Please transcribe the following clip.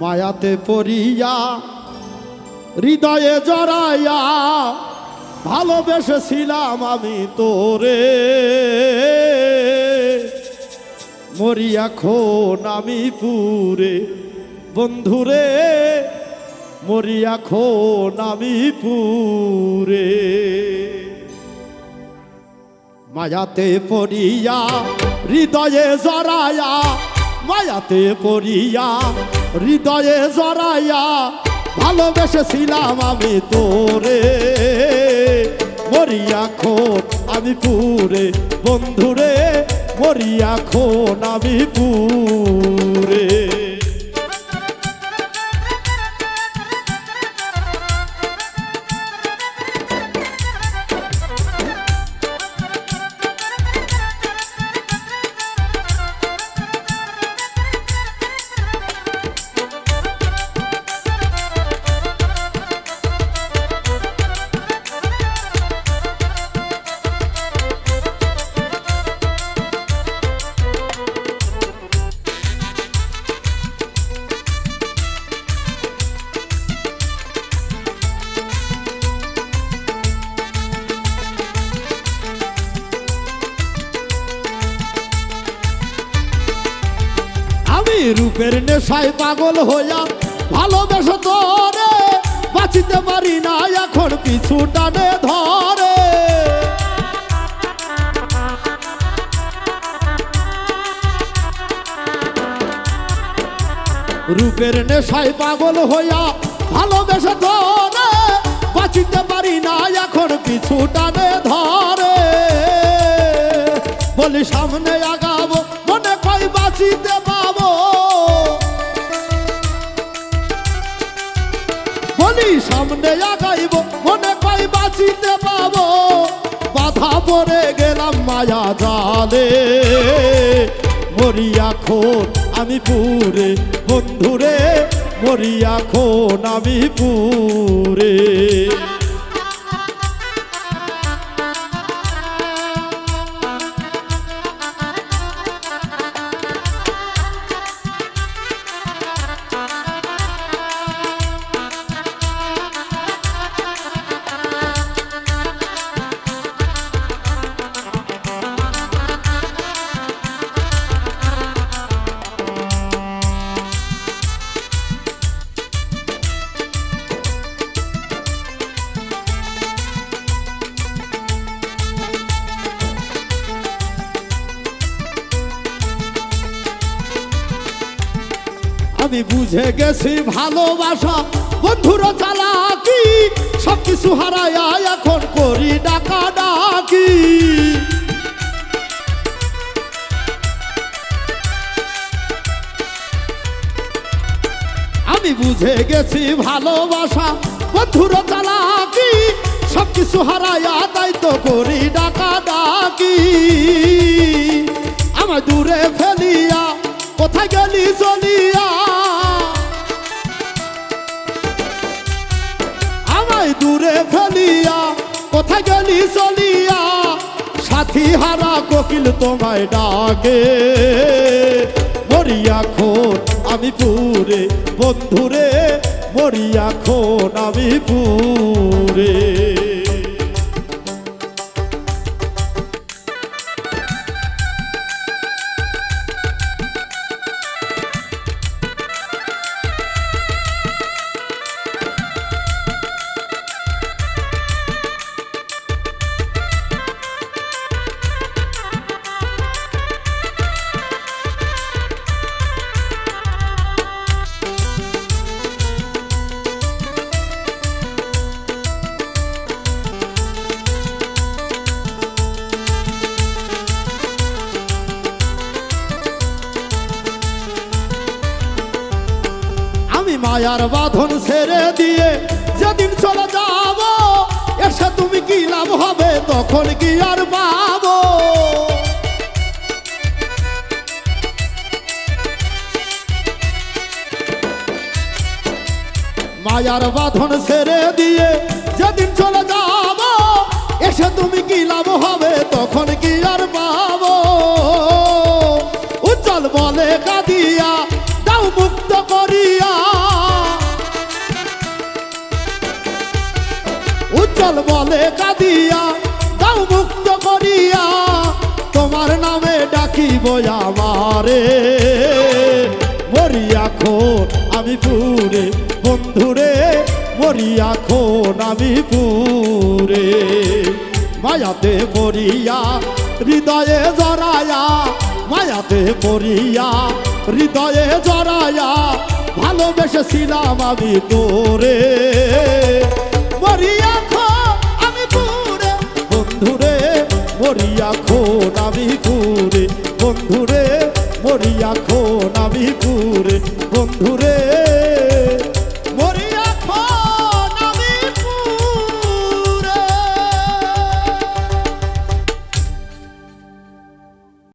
মায়াতে পড়িয়া হৃদয়ে জড়াইয়া ভালোবেসেছিলাম আমি তোরে। মরিয়া খোন আমি পুরে, বন্ধুরে মরিয়া খোন আমি পুরে। মায়াতে পড়িয়া হৃদয়ে জড়াইয়া, মায়াতে পড়িয়া হৃদয়ে জড়াইয়া ভালোবেসেছিলাম আমি তোরে। মরিয়া খোন আমি পুরে বন্ধুরে মরিয়া খোন আমি পুরে। আমি রূপের নেশায় পাগল হইয়া ভালোবেসে তোরে, বাঁচিতে পারি না, এখন পিছু টানে ধরে। রূপের নেশায় পাগল হইয়া ভালোবেসে তোরে, বাঁচিতে পারি না, এখন পিছু টানে ধরে। বলি সামনে বলি সামনে আগাইব, মনে পাই বাঁচিতে পাবো। বাধা পড়ে গেলাম মায়া জালে। মরিয়া খোন আমি পুরে, বন্ধুরে, মরিয়া খোন আমি পুরে। আমি বুঝে গেছি, ভালোবাসা বন্ধুর চালাকি সব কিছু হারায়া এখন করি ডাকা ডাকি আমি বুঝে গেছি, ভালোবাসা বন্ধুর চালাকি সব কিছু হারায়া তাই তো করি ডাকা ডাকি আমার দূরে ফেলিয়া কোথায় গেলি চলিয়া কোথায় গেলি চলিয়া? সাথী হারা কোকিল তোমায় ডাকে। মরিয়া খোন, আমি পুরে, বন্ধুরে, মরিয়া খোন, আমি পুরে। মায়ার বাঁধন ছেড়ে দিয়ে যেদিন চলে যাব, এসে তুমি কি লাভ হবে, তখন কি আর পাবো? মায়ার বাঁধন ছেড়ে দিয়ে যেদিন চলে যাব, এসে তুমি কি লাভ হবে, তখন কি আর পাবো? জল বলে কাঁদিয়া, দাও মুক্ত করিয়া, তোমার নামে ডাকিব আমারে। মরিয়া খোন, আমি পুরে, বন্ধুরে, মরিয়া খোন, আমি পুরে। মায়াতে পড়িয়া হৃদয়ে জড়ায়া, মায়াতে পড়িয়া হৃদয়ে জড়ায়া, ভালোবেসেছিলাম আমি তোরে। এখন আমি ঘুরে বন্ধুরে মরি এখন আমি ঘুরে বন্ধুরে